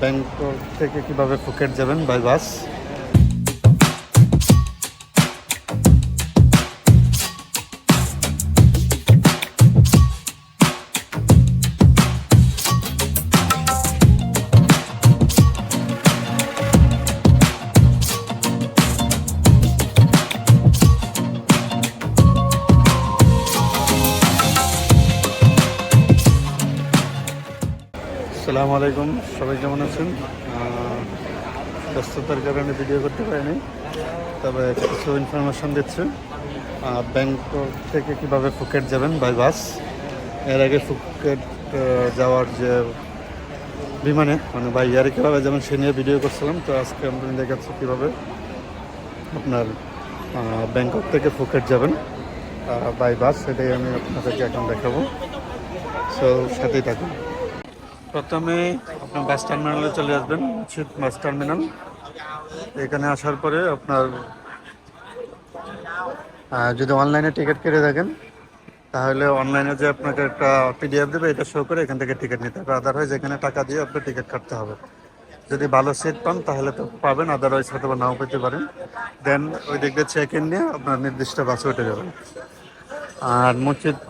Bangkok থেকে কীভাবে Phuket যাবেন বাই বাস? আসসালামু আলাইকুম। সবাই কেমন আছেন? ব্যস্ততার কারণে ভিডিও করতে পারিনি, তবে কিছু ইনফরমেশন দিচ্ছে। ব্যাংকক থেকে কীভাবে ফুকেট যাবেন বাই বাসের আগে ফুকেট যাওয়ার যে বিমানে মানে বাই ইয়ারে কীভাবে যাবেন সে নিয়ে ভিডিও করছিলাম। তো আজকে আমি দেখাচ্ছি কীভাবে আপনার ব্যাংকক থেকে ফুকেট যাবেন বাই বাস সেটাই আমি আপনাদেরকে এখন দেখাবো। সো সাথেই থাকুন। প্রথমে আপনার বাস টার্মিনালে চলে আসবেন উচিত বাস টার্মিনাল এখানে আসার পরে আপনার যদি অনলাইনে টিকিট কেটে থাকেন, তাহলে অনলাইনে যে আপনাকে একটা পিডিএফ দেবে, এটা শো করে এখান থেকে টিকিট নিতে হবে। আদারওয়াইজ এখানে টাকা দিয়ে আপনার টিকিট কাটতে হবে। যদি ভালো সিট পান, তাহলে তো পাবেন আদারওয়াইজ হয়তো বা নাও পেতে পারেন। দেন ওই দিক দিয়ে চেক ইন নিয়ে আপনার নির্দিষ্ট বাসে উঠে যাবেন। আর মসজিদ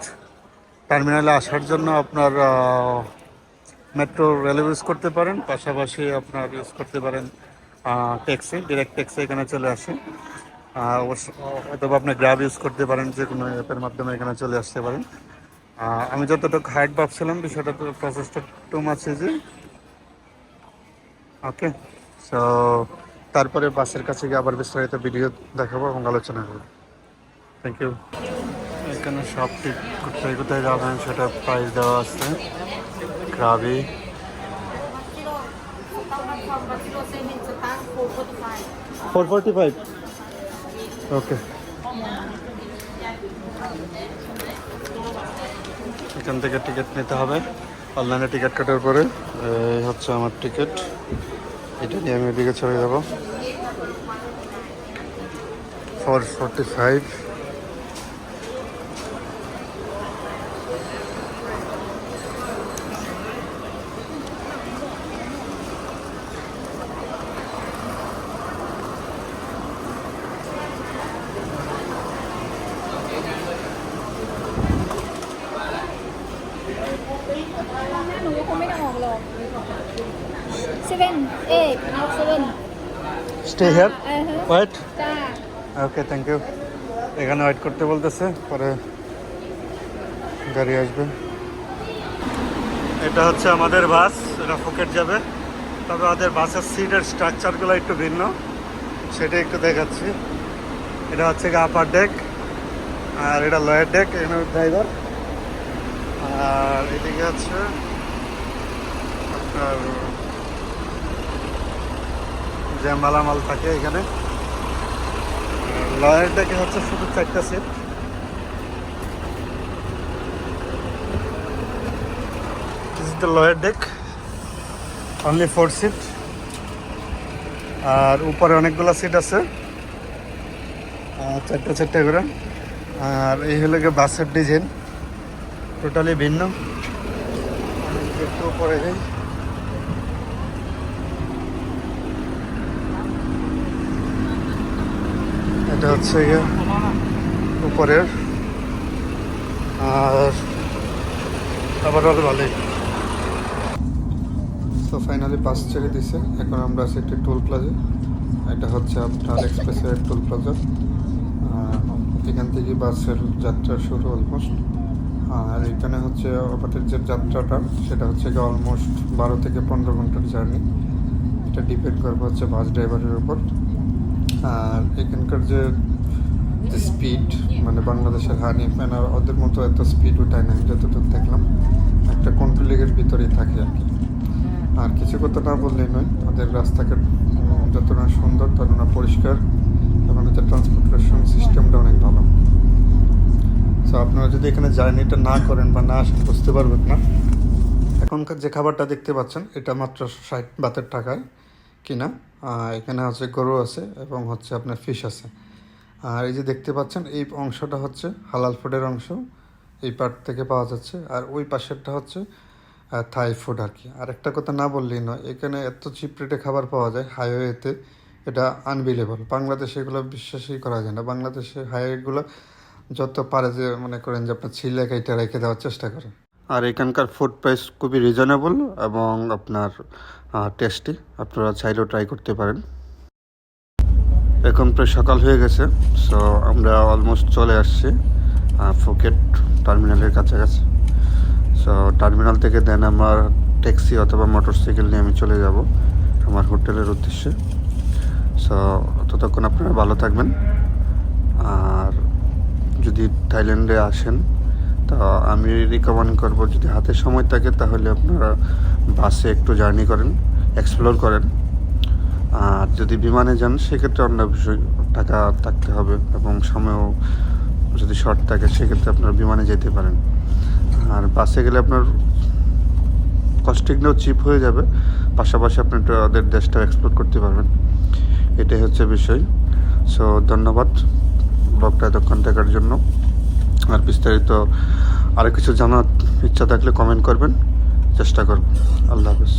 টার্মিনালে আসার জন্য আপনার মেট্রো রেল ইউজ করতে পারেন, পাশাপাশি আপনার ইউজ করতে পারেন ট্যাক্সি, ডিরেক্ট ট্যাক্সি এখানে চলে আসে। অথবা আপনি গ্রাব ইউজ করতে পারেন, যে কোনো অ্যাপের মাধ্যমে এখানে চলে আসতে পারেন। আমি যতটুকু হাইট ভাবছিলাম, বিষয়টা তো প্রসেসটা too much easy okay so তারপরে বাসের কাছে গিয়ে আবার বিস্তারিত ভিডিও দেখাবো এবং আলোচনা করব। থ্যাংক ইউ এখানে সব ঠিক কোথায় কোথায় যাবেন, সেটা প্রাইস দেওয়া আছে। ফোর ফোরটি ফাইভ ওকে এখান থেকে টিকিট নিতে হবে। অনলাইনে টিকিট কাটার পরে এই হচ্ছে আমার টিকিট এটা নিয়ে আমি এদিকে চলে যাব four forty five seven, eight, seven. Stay here. Uh-huh. Wait. Okay thank you এখানে ওয়েট করতে বলতেছে পরে গাড়ি আসবে। এটা হচ্ছে আমাদের বাস এটা ফুকেট যাবে। তবে আমাদের বাসের সিটের স্ট্রাকচারগুলো একটু ভিন্ন। সেটা একটু দেখাচ্ছি। এটা হচ্ছে আপার ডেক আর এটা লোয়ার ডেক এখানে ড্রাইভার আর এদিকে আছে আপনার যে মালামাল থাকে এখানে। লয়ার ডেকে হচ্ছে শুধু চারটা seat the lower deck only four seat আর উপরে অনেকগুলো সিট আছে। চারটা চারটা করে। আর এই হলো গিয়ে বাসের ডিজাইন টোটালি ভিন্ন। একটু উপরে যাই। এটা হচ্ছে গিয়ে উপরের। আর আবার আরও ভালোই। তো ফাইনালি বাস ছেড়ে দিছে। এখন আমরা আছি একটি টোল প্লাজা এটা হচ্ছে আপনার এক্সপ্রেসের টোল প্লাজা এখান থেকে বাসের যাত্রা শুরু অলমোস্ট আর এখানে হচ্ছে আমাদের যে যাত্রাটা, সেটা হচ্ছে গিয়ে অলমোস্ট বারো থেকে পনেরো ঘণ্টার জার্নি এটা ডিপেন্ড করবে হচ্ছে বাস ড্রাইভারের উপর। আর এখানকার যে স্পিড মানে বাংলাদেশের হানি আর ওদের মতো এত স্পিড উঠায় না যতটুকু দেখলাম। একটা কন্ট্রোলিংয়ের ভিতরেই থাকে আর কি। আর কিছু কথা না বললেই নয়, ওদের রাস্তাঘাট যতটা সুন্দর, ততটা পরিষ্কার, এবং ওদের ট্রান্সপোর্টেশন সিস্টেমটা অনেক ভালো। সো আপনারা যদি এখানে জার্নিটা না করেন বা না আসেন, বুঝতে পারবেন না। এখনকার যে খাবারটা দেখতে পাচ্ছেন, এটা মাত্র ষাট বাতের টাকায় কিনা। এখানে হচ্ছে গরু আছে এবং হচ্ছে আপনার ফিশ আছে। আর এই যে দেখতে পাচ্ছেন, এই অংশটা হচ্ছে হালাল ফুডের অংশ। এই পার্ট থেকে পাওয়া যাচ্ছে। আর ওই পাশেরটা হচ্ছে থাই ফুড আর কি। আর একটা কথা না বললেই নয়, এখানে এত চিপ রেটে খাবার পাওয়া যায় হাইওয়েতে এটা আনবিলেবল বাংলাদেশে এগুলো বিশ্বাসই করা যায় না। বাংলাদেশে হাইওয়েগুলো যত পারে যে মনে করেন যে আপনার ছিলে কাইটা রেখে দেওয়ার চেষ্টা করে। আর এখানকার ফুড প্রাইস খুবই রিজনেবল এবং আপনার টেস্টি আপনারা চাইলেও ট্রাই করতে পারেন। এখন প্রায় সকাল হয়ে গেছে সো আমরা অলমোস্ট চলে আসছি ফুকেট টার্মিনালের কাছাকাছি। সো টার্মিনাল থেকে দেন আমার ট্যাক্সি অথবা মোটরসাইকেল নিয়ে আমি চলে যাব আমার হোটেলের উদ্দেশ্যে। সো ততক্ষণ আপনারা ভালো থাকবেন। আর যদি থাইল্যান্ডে আসেন তো আমি রিকমেন্ড করব যদি হাতে সময় থাকে তাহলে আপনারা বাসে একটু জার্নি করেন এক্সপ্লোর করেন। আর যদি বিমানে যান, সেক্ষেত্রে অন্য বিষয়, টাকা থাকতে হবে এবং সময়ও যদি শর্ট থাকে, সেক্ষেত্রে আপনারা বিমানে যেতে পারেন। আর বাসে গেলে আপনার কস্টিংটাও চিপ হয়ে যাবে, পাশাপাশি আপনি ওদের দেশটাও এক্সপ্লোর করতে পারবেন। এটাই হচ্ছে বিষয়। সো ধন্যবাদ। ব্লগটা এতক্ষণ থাকার জন্য। আর বিস্তারিত আরও কিছু জানার ইচ্ছা থাকলে কমেন্ট করবেন। চেষ্টা করব। আল্লাহ হাফেজ।